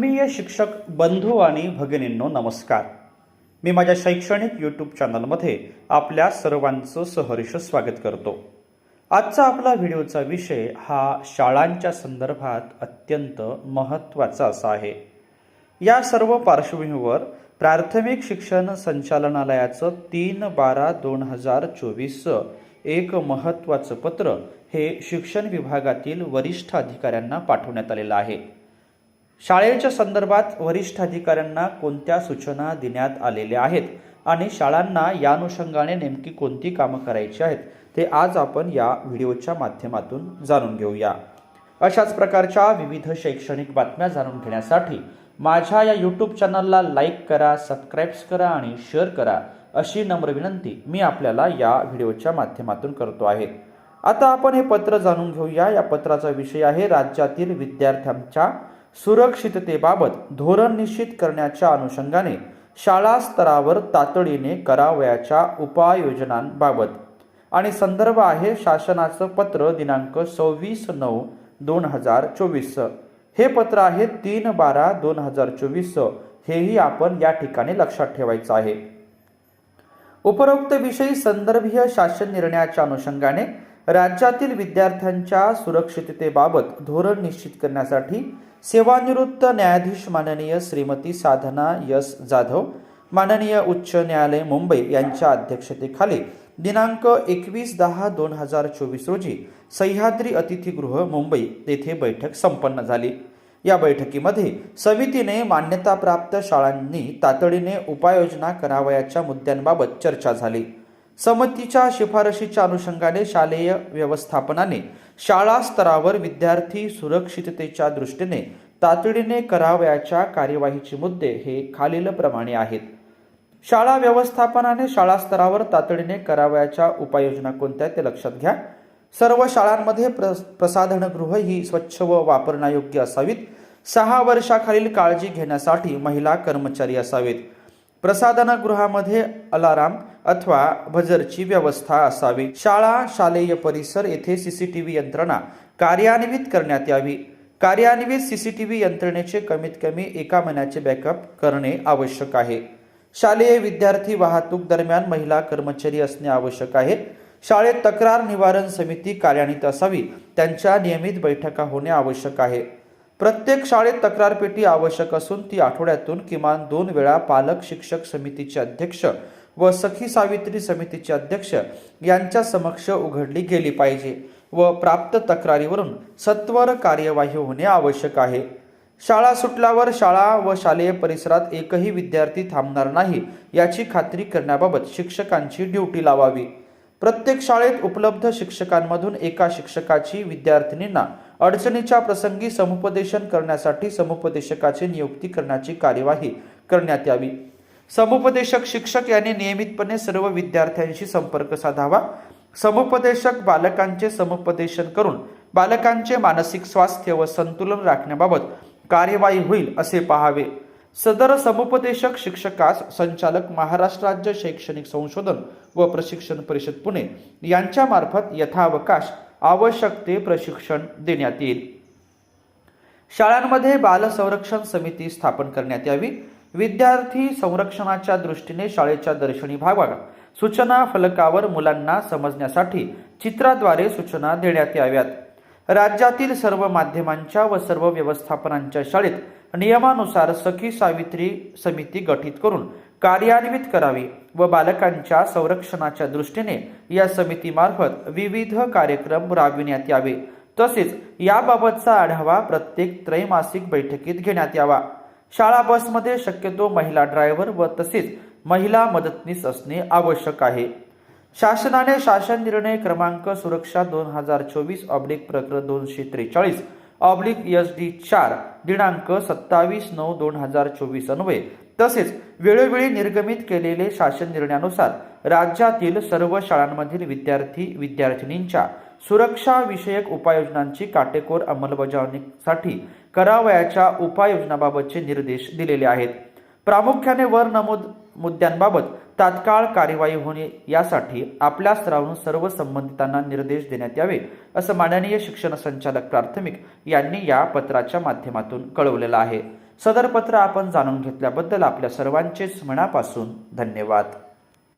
आत्मीय शिक्षक बंधू आणि भगिनींनो नमस्कार. मी माझ्या शैक्षणिक यूट्यूब चॅनलमध्ये आपल्या सर्वांचं सहर्ष स्वागत करतो. आजचा आपला व्हिडिओचा विषय हा शाळांच्या संदर्भात अत्यंत महत्त्वाचा असा आहे. या सर्व पार्श्वभूमीवर प्राथमिक शिक्षण संचालनालयाचं तीन बारा दोन हजार चोवीसचं एक महत्त्वाचं पत्र हे शिक्षण विभागातील वरिष्ठ अधिकाऱ्यांना पाठवण्यात आलेलं आहे. शाळेच्या संदर्भात वरिष्ठ अधिकाऱ्यांना कोणत्या सूचना देण्यात आलेल्या आहेत आणि शाळांना या अनुषंगाने नेमकी कोणती कामं करायची आहेत ते आज आपण या व्हिडिओच्या माध्यमातून जाणून घेऊया. अशाच प्रकारच्या विविध शैक्षणिक बातम्या जाणून घेण्यासाठी माझ्या या यूट्यूब चॅनलला लाईक करा सबस्क्राईब्स करा आणि शेअर करा अशी नम्र विनंती मी आपल्याला या व्हिडिओच्या माध्यमातून करतो आहे. आता आपण हे पत्र जाणून घेऊया. या पत्राचा विषय आहे राज्यातील विद्यार्थ्यांच्या सुरक्षिततेबाबत धोरण निश्चित करण्याच्या अनुषंगाने शाळा स्तरावर तातडीने करावयाच्या उपाययोजनांबाबत. आणि संदर्भ आहे शासनाचं पत्र दिनांक सव्वीस नऊ दोन हजार चोवीस. हे पत्र आहे तीन बारा दोन हजार चोवीस. हेही आपण या ठिकाणी लक्षात ठेवायचं आहे. उपरोक्त विषयी संदर्भीय शासन निर्णयाच्या अनुषंगाने राज्यातील विद्यार्थ्यांच्या सुरक्षिततेबाबत धोरण निश्चित करण्यासाठी सेवानिवृत्त न्यायाधीश माननीय श्रीमती साधना यस जाधव माननीय उच्च न्यायालय मुंबई यांच्या अध्यक्षतेखाली दिनांक एकवीस दहा दोन हजार चोवीस रोजी सह्याद्री अतिथीगृह मुंबई येथे बैठक संपन्न झाली. या बैठकीमध्ये समितीने मान्यताप्राप्त शाळांनी तातडीने उपाययोजना करावयाच्या मुद्द्यांबाबत चर्चा झाली. समितीच्या शिफारशीच्या अनुषंगाने शालेय व्यवस्थापनाने शाळा स्तरावर विद्यार्थी सुरक्षिततेच्या दृष्टीने तातडीने करावयाच्या कार्यवाहीचे मुद्दे हे खालीलप्रमाणे आहेत. शाळा व्यवस्थापनाने शाळा स्तरावर तातडीने करावयाच्या उपाययोजना कोणत्या ते लक्षात घ्या. सर्व शाळांमध्ये प्र प्रसाधनगृह ही स्वच्छ व वापरण्यायोग्य असावीत. सहा वर्षाखालील काळजी घेण्यासाठी महिला कर्मचारी असावेत. प्रसाधनगृहामध्ये अलाराम अथवा भजरची व्यवस्था असावी. शाळा शालेय परिसर येथे सीसीटीव्ही यंत्रणा कार्यान्वित करण्यात यावी. कार्यान्वित सीसीटीव्ही यंत्रणेचे कमीत कमी एका महिन्याचे बॅकअप करणे आवश्यक आहे. शालेय विद्यार्थी वाहतूक दरम्यान महिला कर्मचारी असणे आवश्यक आहे. शाळेत तक्रार निवारण समिती कार्यान्वित असावी. त्यांच्या नियमित बैठका होणे आवश्यक आहे. प्रत्येक शाळेत तक्रार पेटी आवश्यक असून ती आठवड्यातून किमान दोन वेळा पालक शिक्षक समितीचे अध्यक्ष व सखी सावित्री समितीचे अध्यक्ष यांच्या समक्ष उघडली गेली पाहिजे व प्राप्त तक्रारीवरून सत्वर कार्यवाही होणे आवश्यक आहे. शाळा सुटल्यावर शाळा व शालेय परिसरात एकही विद्यार्थी थांबणार नाही याची खात्री करण्याबाबत शिक्षकांची ड्युटी लावावी. प्रत्येक शाळेत उपलब्ध शिक्षकांमधून एका शिक्षकाची विद्यार्थिनींना अडचणीच्या प्रसंगी समुपदेशन करण्यासाठी समुपदेशकाची नियुक्ती करण्याची कार्यवाही करण्यात यावी. समुपदेशक शिक्षक यांनी नियमितपणे सर्व विद्यार्थ्यांशी संपर्क साधावा. समुपदेशक बालकांचे समुपदेशन करून बालकांचे मानसिक स्वास्थ्य व संतुलन राखण्याबाबत कार्यवाही होईल असे पाहावे. सदर समुपदेशक शिक्षकास संचालक महाराष्ट्र राज्य शैक्षणिक संशोधन व प्रशिक्षण परिषद पुणे यांच्या मार्फत यथावकाश आवश्यक ते प्रशिक्षण देण्यात येईल. शाळांमध्ये बाल संरक्षण समिती स्थापन करण्यात यावी. विद्यार्थी संरक्षणाच्या दृष्टीने शाळेच्या दर्शनी भागात सूचना फलकावर मुलांना समजण्यासाठी चित्राद्वारे सूचना देण्यात याव्यात. राज्यातील सर्व माध्यमांच्या व सर्व व्यवस्थापनांच्या शाळेत नियमानुसार सखी सावित्री समिती गठीत करून कार्यान्वित करावी व बालकांच्या संरक्षणाच्या दृष्टीने या समितीमार्फत विविध कार्यक्रम राबविण्यात यावे. तसेच याबाबतचा आढावा प्रत्येक त्रैमासिक बैठकीत घेण्यात यावा. शाळा बसमध्ये शक्यतो महिला ड्रायव्हर व तसेच महिला मदतनीस असणे आवश्यक आहे. शासनाने शासन निर्णय क्रमांक सुरक्षा दोन हजार चोवीस ऑब्लिक प्रकरण दोनशे त्रेचाळीस ऑब्लिक एस डी चार दिनांक सत्तावीस नऊ दोन हजार चोवीस अन्वये. तसेच वेळोवेळी निर्गमित केलेले शासन निर्णयानुसार राज्यातील सर्व शाळांमधील विद्यार्थी विद्यार्थिनींच्या सुरक्षाविषयक उपाययोजनांची काटेकोर अंमलबजावणीसाठी करावयाच्या उपाययोजनाबाबतचे निर्देश दिलेले आहेत. प्रामुख्याने वर नमूद मुद्द्यांबाबत तात्काळ कार्यवाही होणे यासाठी आपल्या स्तरावरून सर्व संबंधितांना निर्देश देण्यात यावे असं माननीय शिक्षण संचालक प्राथमिक यांनी या पत्राच्या माध्यमातून कळवलेलं आहे. सदर पत्र आपण जाणून घेतल्याबद्दल आपल्या सर्वांचेच मनापासून धन्यवाद.